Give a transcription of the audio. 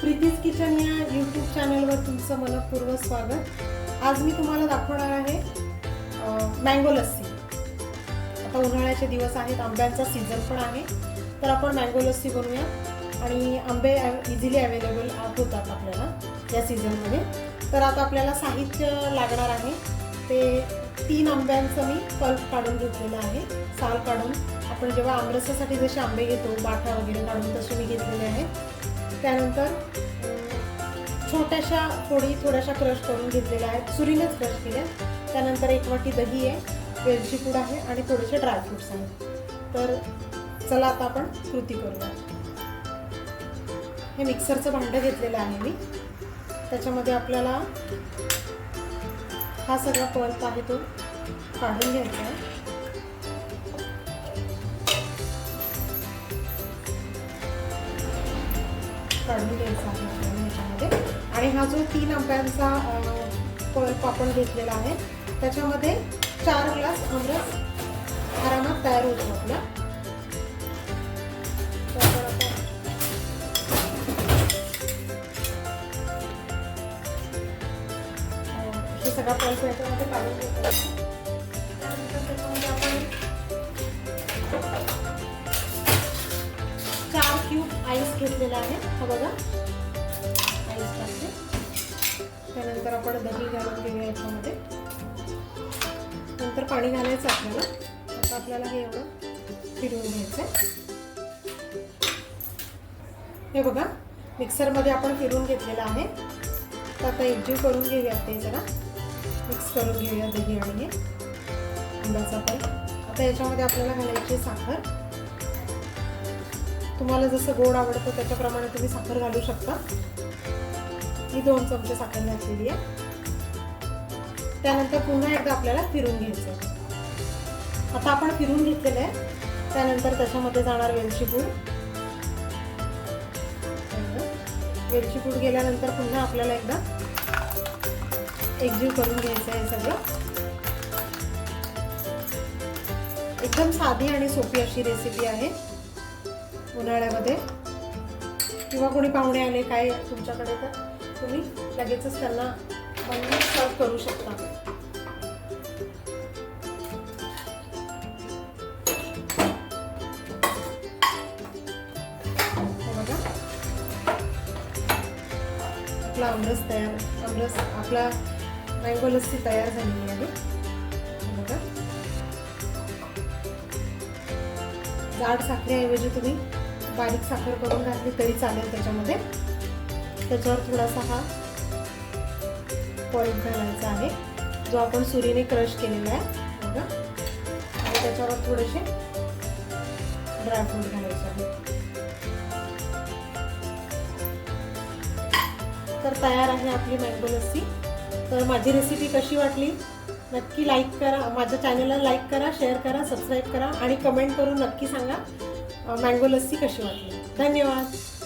प्रीतीज kitchen या YouTube चॅनलवर तुमचं मनपूर्व स्वागत. आज मी तुम्हाला दाखवणार आहे मँगो लस्सी. आता उन्हाळ्याचे दिवस आहेत आंब्यांचा सीझन पण आहे. तर आपण मँगो लस्सी बनवूया. आणि आंबे इझिली अवेलेबल होतात आपल्याला या सीझनमध्ये तर आता आपल्याला साहित्य लागणार आहे. ते तीन आंब्यांचं मी पल्प काढून घेतलेलं आहे. साल काढून. आपण जेव्हा आमरसासाठी जसे आंबे घेतो बाठा वगैरे काढून तसे मी घेतलेले आहेत. त्यानंतर छोट्याशा फोडी थोड्याशा क्रश करून घेतलेल्या आहेत. सुरीनच क्रश केल्या. त्यानंतर एक वाटी दही आहे. वेलची पूड आहे आणि थोडेसे ड्रायफ्रुट्स आहेत. तर चला आता आपण कृती करूया. हे मिक्सरचं भांडं घेतलेलं आहे मी. त्याच्यामध्ये आपल्याला हा सगळा पल्प आहे तो काढून घ्यायचा आहे. काढून घ्यायचा आहे आपल्याला ह्याच्यामध्ये आणि हा जो तीन आंब्यांचा पल्प आपण घेतलेला आहे त्याच्यामध्ये चार ग्लास आमरस आरामात तयार होतो आपला. हे सगळा पल्प याच्यामध्ये काढून घेतो क्यूब आईस घेतलेला आहे. हा बघा. आईस टाकते. त्यानंतर आपण दही घालून घेऊया याच्यामध्ये. नंतर पाणी घालायचं आपल्याला. आता आपल्याला हे एवढं फिरवून घ्यायचं हे बघा. मिक्सरमध्ये आपण फिरवून घेतलेलं आहे. तर आता एकजीव करून घेऊया ते जरा. मिक्स करून घेऊया दही आणि हे. आंब्याचा पण आता याच्यामध्ये आपल्याला घालायची साखर. तुम्हाला जसं गोड आवडतं त्याच्याप्रमाणे तुम्ही साखर घालू शकता. मी दोन चमचे साखर घातलेली आहे. त्यानंतर पुन्हा एकदा आपल्याला फिरून घ्यायचं आहे. आता आपण फिरून घेतलेलं आहे. त्यानंतर त्याच्यामध्ये जाणार वेलची पूड वेलची पूड गेल्यानंतर पुन्हा आपल्याला एकदा एकजीव करून घ्यायचं आहे सगळं. एकदम साधी आणि सोपी अशी रेसिपी आहे. उन्हाळ्यामध्ये. किंवा कोणी पाहुणे आले काय तुमच्याकडे तर तुम्ही लगेचच त्यांना बनवून सर्व करू शकता. आपला आमरस तयार आमरस आपला मँगो लस्सी तयार झालेली आहे. बघा. जाड साखरेऐवजी तुम्ही बारीक साखर करून घातली तरी चालेल त्याच्यामध्ये. त्याच्यावर थोडासा हा पॉईंट घालायचा आहे. जो आपण सुरीने क्रश केलेला आहे. बघा. आणि त्याच्यावर थोडेसे ड्रायफ्रूट घालायचे आहे. तर तयार आहे आपली मँगो लस्सी तर माझी रेसिपी कशी वाटली? नक्की लाईक करा. माझ्या चॅनलला लाईक करा शेअर करा सबस्क्राईब करा आणि कमेंट करून नक्की सांगा. मँगो लस्सी कशी वाटली? धन्यवाद.